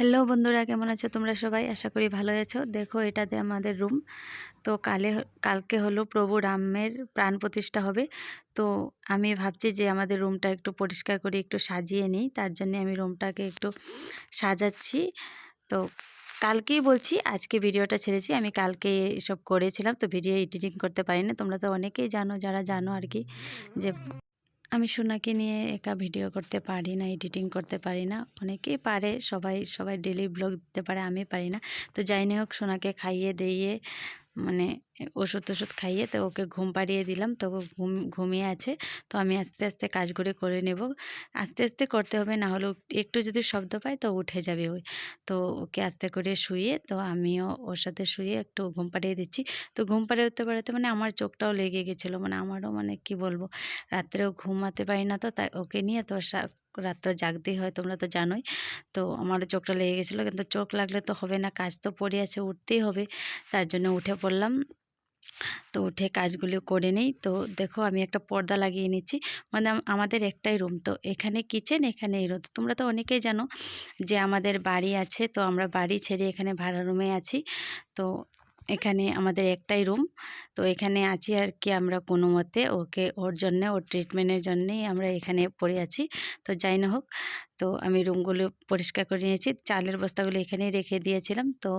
Hello বন্ধুরা, কেমন আছো তোমরা সবাই? আশা করি ভালো আছো। দেখো, এটাতে আমাদের রুম। তো কালে কালকে হলো প্রভু রামের প্রাণ প্রতিষ্ঠা হবে। তো আমি ভাবছি যে আমাদের রুমটা একটু পরিষ্কার করে একটু সাজিয়ে নিই। তার জন্য আমি রুমটাকে একটু সাজাচ্ছি। তো কালকেই বলছি, আজকে ভিডিওটা ছেড়েছি। আমি কালকে এসব করেছিলাম, তো ভিডিও এডিটিং করতে পারি না তোমরা তো অনেকেই জানো, যারা জানো আর কি, যে আমি সোনাকে নিয়ে একা ভিডিও করতে পারি না, এডিটিং করতে পারি না। অনেকেই পারে, সবাই সবাই ডেলি ব্লগ দিতে পারে, আমি পারি না। তো যাই না হোক, সোনাকে খাইয়ে দিয়ে মানে ওষুধ টষুধ খাইয়ে তো ওকে ঘুম পাড়িয়ে দিলাম। তো ঘুম, ঘুমিয়ে আছে। তো আমি আস্তে আস্তে কাজগুলো করে নেব। আস্তে আস্তে করতে হবে, না হলে একটু যদি শব্দ পাই তো উঠে যাবে ওই। তো ওকে আস্তে করে শুয়ে তো আমিও ওর সাথে শুয়ে একটু ঘুম পাড়িয়ে দিচ্ছি। তো ঘুম পাড়িয়ে উঠতে পারাতে মানে আমার চোখটাও লেগে গেছিল। মানে আমারও মানে কি বলব, রাত্রেও ঘুমাতে পারি না তো, তাই ওকে নিয়ে তো রাত্রে জাগতেই হয়, তোমরা তো জানোই। তো আমারও চোখটা লেগে গেছিল, কিন্তু চোখ লাগলে তো হবে না, কাজ তো পড়ে আছে, উঠতেই হবে। তার জন্য উঠে পড়লাম। তো উঠে কাজগুলো করে নেই। তো দেখো আমি একটা পর্দা লাগিয়ে নিচ্ছি। মানে আমাদের একটাই রুম, তো এখানে কিচেন, এখানে এই রুম তোমরা তো অনেকেই জানো যে আমাদের বাড়ি আছে, তো আমরা বাড়ি ছেড়ে এখানে ভাড়া রুমে আছি। তো এখানে আমাদের একটাই রুম। তো এখানে আছি আর কি আমরা কোনো মতে। ওকে ওর জন্য, ওর ট্রিটমেন্টের জন্যেই আমরা এখানে পড়ে আছি। তো যাই না হোক, তো আমি রুমগুলো পরিষ্কার করে নিয়েছি। চালের বস্তাগুলো এখানেই রেখে দিয়েছিলাম। তো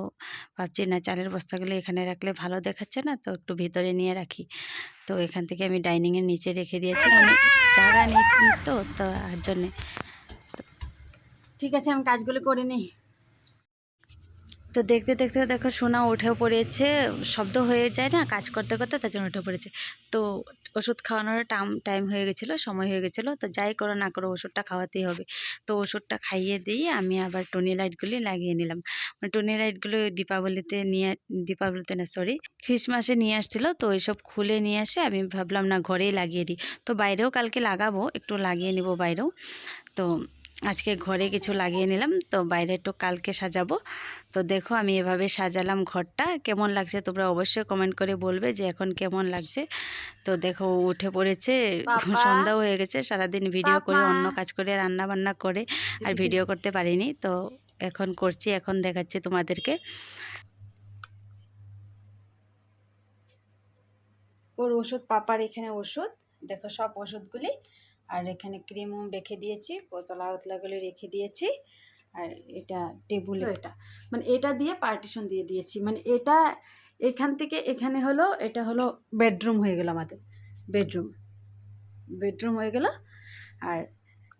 ভাবছি, না, চালের বস্তাগুলো এখানে রাখলে ভালো দেখাচ্ছে না, তো একটু ভিতরে নিয়ে রাখি। তো এখান থেকে আমি ডাইনিংয়ের নিচে রেখে দিয়েছি। মানে জায়গা নেই তো তো আর জন্যে। ঠিক আছে, আমি কাজগুলো করে নিই। তো দেখতে দেখতে দেখো সোনা উঠেও পড়েছে, শব্দ হয়ে যায় না, কাজ করতে করতে তার জন্য উঠে পড়েছে। তো ওষুধ খাওয়ানোর টাইম টাইম হয়ে গেছিল, সময় হয়ে গেছিল, তো যাই করো না করো ওষুধটা খাওয়াতেই হবে। তো ওষুধটা খাইয়ে দিয়ে আমি আবার টনি লাইটগুলি লাগিয়ে নিলাম। মানে টনি লাইটগুলো দীপাবলিতে নিয়ে, দীপাবলিতে না সরি খ্রিসমাসে নিয়ে আসছিল, তো ওইসব খুলে নিয়ে আসে আমি ভাবলাম না ঘরেই লাগিয়ে দিই। তো বাইরেও কালকে লাগাবো, একটু লাগিয়ে নিব বাইরেও। তো আজকে ঘরে কিছু লাগিয়ে নিলাম তো বাইরে একটু কালকে সাজাবো। তো দেখো আমি এভাবে সাজালাম ঘরটা। কেমন লাগছে তোমরা অবশ্যই কমেন্ট করে বলবে যে এখন কেমন লাগছে। তো দেখো উঠে পড়েছে সন্ধ্যাও হয়ে গেছে সারাদিন ভিডিও করে অন্য কাজ করে রান্না বান্না করে আর ভিডিও করতে পারিনি। তো এখন করছি এখন দেখাচ্ছি তোমাদেরকে। ওর ওষুধ পাপার এখানে ওষুধ। দেখো সব ওষুধগুলি আর এখানে ক্রিমও রেখে দিয়েছি বোতলা ওতলাগুলি রেখে দিয়েছি আর এটা টেবিল এটা মানে এটা দিয়ে পার্টিশন দিয়ে দিয়েছি মানে এটা এখান থেকে এখানে হলো এটা হলো বেডরুম হয়ে গেল আমাদের বেডরুম বেডরুম হয়ে গেল আর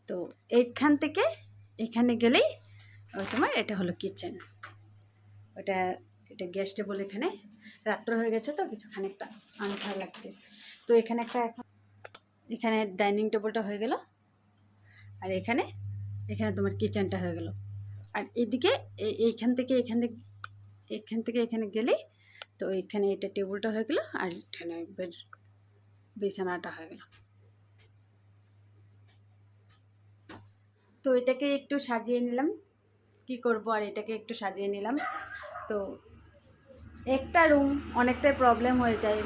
তো এইখান থেকে এখানে গেলেই ওই তোমার এটা হলো কিচেন ওটা এটা গ্যাস টেবল এখানে রাত্র হয়ে গেছে তো কিছু খানিকটা আন্ধার লাগছে তো এখানে একটা এখন এখানে ডাইনিং টেবিলটা হয়ে গেল। আর এখানে এখানে তোমার কিচেনটা হয়ে গেল। আর এদিকে এই- এইখান থেকে, এখান থেকে এখান থেকে এখানে গেলেই তো এখানে এটা টেবিলটা হয়ে গেল আর এখানে বেড, বিছানাটা হয়ে গেল। তো এটাকে একটু সাজিয়ে নিলাম। কি করব আর এটাকে একটু সাজিয়ে নিলাম। তো একটা রুম অনেকটাই প্রবলেম হয়ে যায়।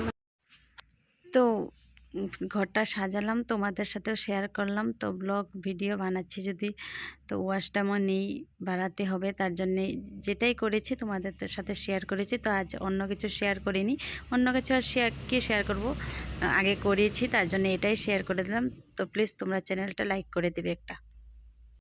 তো ঘরটা সাজালাম, তোমাদের সাথেও শেয়ার করলাম। তো ব্লগ ভিডিও বানাচ্ছি যদি। তো ওয়াশটা আমার নেই, বাড়াতে হবে, তার জন্যে যেটাই করেছি তোমাদের সাথে শেয়ার করেছি। তো আজ অন্য কিছু শেয়ার করিনি। অন্য কিছু আর শেয়ার কি শেয়ার করব? আগে করেছি, তার জন্য এটাই শেয়ার করে দিলাম। তো প্লিজ তোমরা চ্যানেলটা লাইক করে দেবে একটা।